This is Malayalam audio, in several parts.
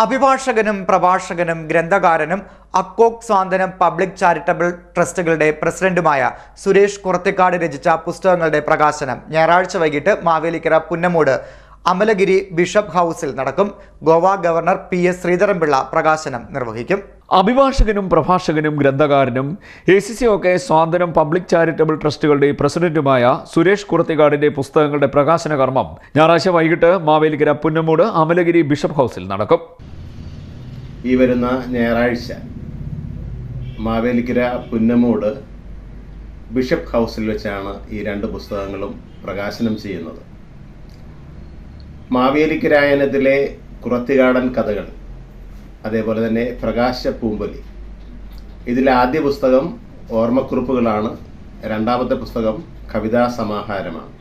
അഭിഭാഷകനും പ്രഭാഷകനും ഗ്രന്ഥകാരനും അക്കോക് സ്വാന്തനം പബ്ലിക് ചാരിറ്റബിൾ ട്രസ്റ്റുകളുടെ പ്രസിഡന്റുമായ സുരേഷ് കുറത്തിക്കാട് രചിച്ച പുസ്തകങ്ങളുടെ പ്രകാശനം. ഞായറാഴ്ച വൈകിട്ട് മാവേലിക്കര പുന്നമൂട് അമലഗിരി ബിഷപ്പ് ഹൗസിൽ നടക്കും. Goa governor P S Sreedharan Pillai പ്രകാശനം നിർവഹിക്കും. അഭിഭാഷകനും പ്രഭാഷകനും ഗ്രന്ഥകാരനും എ സി സി ഒക്കെ സ്വാതന്ത്ര്യം പബ്ലിക് ചാരിറ്റബിൾ ട്രസ്റ്റുകളുടെ പ്രസിഡന്റുമായ സുരേഷ് കുറത്തിക്കാടിന്റെ പുസ്തകങ്ങളുടെ പ്രകാശന കർമ്മം ഞായറാഴ്ച വൈകിട്ട് മാവേലിക്കര പുന്നമൂട് അമലഗിരി ബിഷപ്പ് ഹൗസിൽ നടക്കും. ഈ വരുന്ന ഞായറാഴ്ച മാവേലിക്കര പുന്നമൂട് ബിഷപ്പ് ഹൗസിൽ വെച്ചാണ് ഈ രണ്ട് പുസ്തകങ്ങളും പ്രകാശനം ചെയ്യുന്നത്. മാവേലിക്കരായനത്തിലെ കുറത്തികാടൻ കഥകൾ അതേപോലെ തന്നെ പ്രകാശ പൂമ്പൊലി ഇതിലെ ആദ്യ പുസ്തകം ഓർമ്മക്കുറിപ്പുകളാണ്. രണ്ടാമത്തെ പുസ്തകം കവിതാ സമാഹാരമാണ്.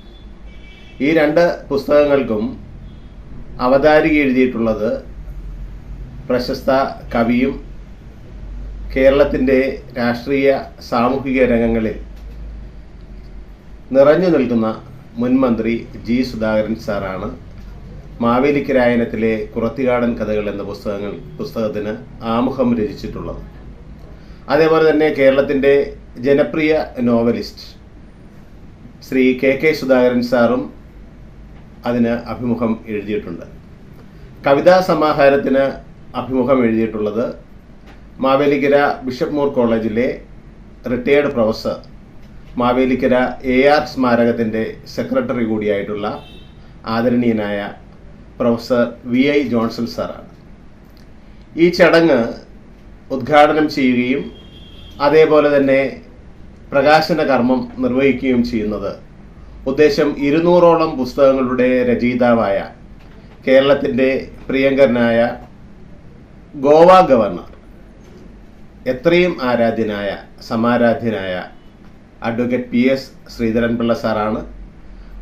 ഈ രണ്ട് പുസ്തകങ്ങൾക്കും അവതാരിക എഴുതിയിട്ടുള്ളത് പ്രശസ്ത കവിയും കേരളത്തിന്റെ രാഷ്ട്രീയ സാമൂഹിക രംഗങ്ങളിൽ നിറഞ്ഞു നിൽക്കുന്ന മുൻ മന്ത്രി ജി സുധാകരൻ സാറാണ്. മാവേലിക്കരായനത്തിലെ കുറത്തികാടൻ കഥകൾ എന്ന പുസ്തകങ്ങൾ പുസ്തകത്തിന് ആമുഖം രചിച്ചിട്ടുള്ളത്. അതേപോലെ തന്നെ കേരളത്തിന്റെ ജനപ്രിയ novelist Shri K K Sudhakaran സാറും അതിന് അഭിമുഖം എഴുതിയിട്ടുണ്ട്. കവിതാ സമാഹാരത്തിന് അഭിമുഖം എഴുതിയിട്ടുള്ളത് മാവേലിക്കര ബിഷപ്പ് മൂർ കോളേജിലെ retired professor Mavelikara A R സ്മാരകത്തിന്റെ secretary കൂടിയായിട്ടുള്ള ആദരണീയനായ പ്രൊഫസർ വി ഐ ജോൺസൺ സാറാണ്. ഈ ചടങ്ങ് ഉദ്ഘാടനം ചെയ്യുകയും അതേപോലെ തന്നെ പ്രകാശന കർമ്മം നിർവഹിക്കുകയും ചെയ്യുന്നത് ഉദ്ദേശം ഇരുന്നൂറോളം പുസ്തകങ്ങളുടെ രചയിതാവായ കേരളത്തിന്റെ പ്രിയങ്കരനായ ഗോവ ഗവർണർ എത്രയും ആരാധ്യനായ സമാരാധ്യനായ അഡ്വക്കേറ്റ് പി എസ് ശ്രീധരൻപിള്ള സാറാണ്.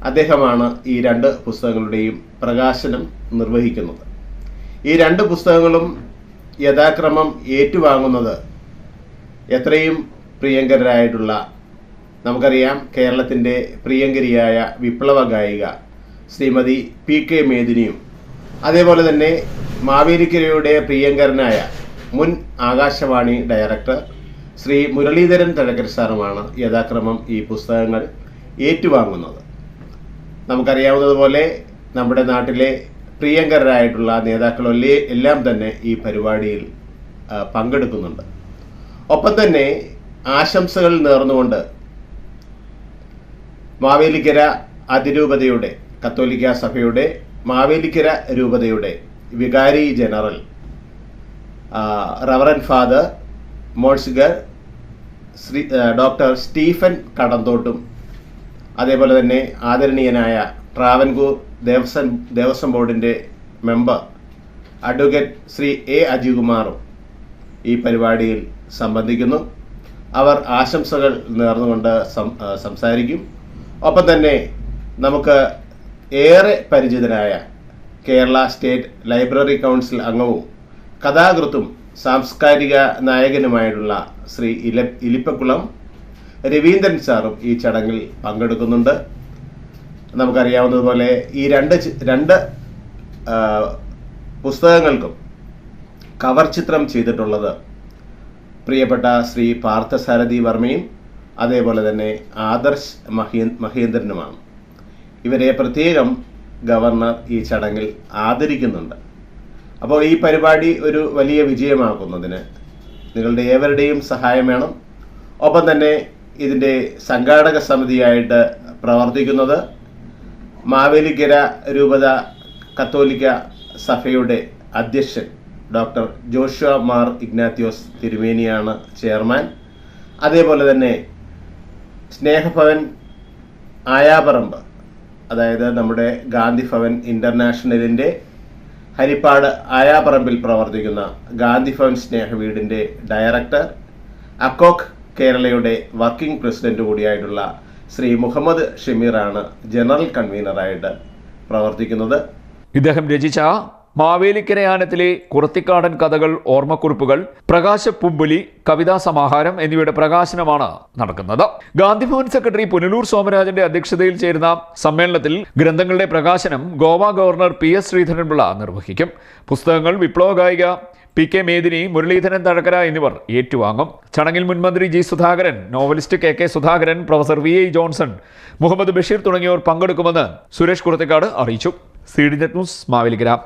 അദ്ദേഹമാണ് ഈ രണ്ട് പുസ്തകങ്ങളുടെയും പ്രകാശനം നിർവഹിക്കുന്നത്. ഈ രണ്ട് പുസ്തകങ്ങളും യഥാക്രമം ഏറ്റുവാങ്ങുന്നത് എത്രയും പ്രിയങ്കരായിട്ടുള്ള നമുക്കറിയാം കേരളത്തിന്റെ പ്രിയങ്കരിയായ വിപ്ലവ ഗായിക ശ്രീമതി പി കെ മേദിനിയും അതേപോലെ തന്നെ മാവേലിക്കരയുടെ പ്രിയങ്കരനായ മുൻ ആകാശവാണി ഡയറക്ടർ ശ്രീ മുരളീധരൻ തഴക്കർ സാറുമാണ് യഥാക്രമം ഈ പുസ്തകങ്ങൾ ഏറ്റുവാങ്ങുന്നത്. നമുക്കറിയാവുന്നതുപോലെ നമ്മുടെ നാട്ടിലെ പ്രിയങ്കരായിട്ടുള്ള നേതാക്കൾ എല്ലാം തന്നെ ഈ പരിപാടിയിൽ പങ്കെടുക്കുന്നുണ്ട്. ഒപ്പം തന്നെ ആശംസകൾ നേർന്നുകൊണ്ട് മാവേലിക്കര അതിരൂപതയുടെ കത്തോലിക്ക സഭയുടെ മാവേലിക്കര രൂപതയുടെ വികാരി general reverend father monsignor Shri doctor Stephen കടന്തോട്ടും അതേപോലെ തന്നെ ആദരണീയനായ ട്രാവൻകൂർ ദേവസ്വം ദേവസ്വം ബോർഡിന്റെ മെമ്പർ അഡ്വക്കേറ്റ് ശ്രീ എ അജികുമാറും ഈ പരിപാടിയിൽ സംബന്ധിക്കുന്നു. അവർ ആശംസകൾ നേർന്നുകൊണ്ട് സംസാരിക്കും. ഒപ്പം തന്നെ നമുക്ക് ഏറെ പരിചിതനായ കേരള സ്റ്റേറ്റ് ലൈബ്രറി കൗൺസിൽ അംഗവും കഥാകൃത്തും സാംസ്കാരിക നായകനുമായിട്ടുള്ള ശ്രീ ഇല ഇലിപ്പക്കുളം രവീന്ദ്രൻ സാറും ഈ ചടങ്ങിൽ പങ്കെടുക്കുന്നുണ്ട്. നമുക്കറിയാവുന്നതുപോലെ ഈ രണ്ട് രണ്ട് പുസ്തകങ്ങൾക്കും കവർ ചിത്രം ചെയ്തിട്ടുള്ളത് പ്രിയപ്പെട്ട ശ്രീ പാർത്ഥസാരഥി വർമ്മയും അതേപോലെ തന്നെ ആദർശ് മഹീ മഹേന്ദ്രനുമാണ്. ഇവരെ പ്രത്യേകം ഗവർണർ ഈ ചടങ്ങിൽ ആദരിക്കുന്നുണ്ട്. അപ്പോൾ ഈ പരിപാടി ഒരു വലിയ വിജയമാക്കുന്നതിന് നിങ്ങളുടെ ഏവരുടെയും സഹായം വേണം. ഒപ്പം തന്നെ ഇതിന്റെ സംഘാടക സമിതിയായിട്ട് പ്രവർത്തിക്കുന്നത് മാവേലിക്കര രൂപത കത്തോലിക്ക സഭയുടെ അധ്യക്ഷൻ ഡോക്ടർ ജോഷുവ മാർ ഇഗ്നാത്യോസ് തിരുമേനിയാണ് ചെയർമാൻ. അതേപോലെ തന്നെ സ്നേഹഭവൻ ആയാപറമ്പ് അതായത് നമ്മുടെ ഗാന്ധി ഭവൻ ഇന്റർനാഷണലിന്റെ ഹരിപ്പാട് ആയാപറമ്പിൽ പ്രവർത്തിക്കുന്ന ഗാന്ധി ഭവൻ സ്നേഹവീടിന്റെ ഡയറക്ടർ അക്കോക്ക് കേരളയുടെ വർക്കിംഗ് പ്രസിഡന്റ് കൂടിയായിട്ടുള്ള ശ്രീ മുഹമ്മദ് ഷമീറാണ് ജനറൽ കൺവീനറായിട്ട് പ്രവർത്തിക്കുന്നത്. ഇദ്ദേഹം രചിച്ച മാവേലിക്കരയാനത്തിലെ കുറത്തിക്കാടൻ കഥകൾ ഓർമ്മക്കുറിപ്പുകൾ പ്രകാശ പുമ്പുലി കവിതാ സമാഹാരം എന്നിവയുടെ പ്രകാശനമാണ് നടക്കുന്നത്. ഗാന്ധിഭവൻ സെക്രട്ടറി പുനലൂർ സോമരാജന്റെ അധ്യക്ഷതയിൽ ചേരുന്ന സമ്മേളനത്തിൽ ഗ്രന്ഥങ്ങളുടെ പ്രകാശനം Goa governor P S Sreedharan Pillai നിർവഹിക്കും. പുസ്തകങ്ങൾ വിപ്ലവ ഗായിക പി കെ മേദിനി മുരളീധരൻ തഴക്കര എന്നിവർ ഏറ്റുവാങ്ങും. ചടങ്ങിൽ മുൻമന്ത്രി G Sudhakaran novelist K K Sudhakaran professor V I Johnson Muhammad Basheer തുടങ്ങിയവർ പങ്കെടുക്കുമെന്ന് സുരേഷ് കുളത്തിക്കാട് അറിയിച്ചു. C D news Mavelikara.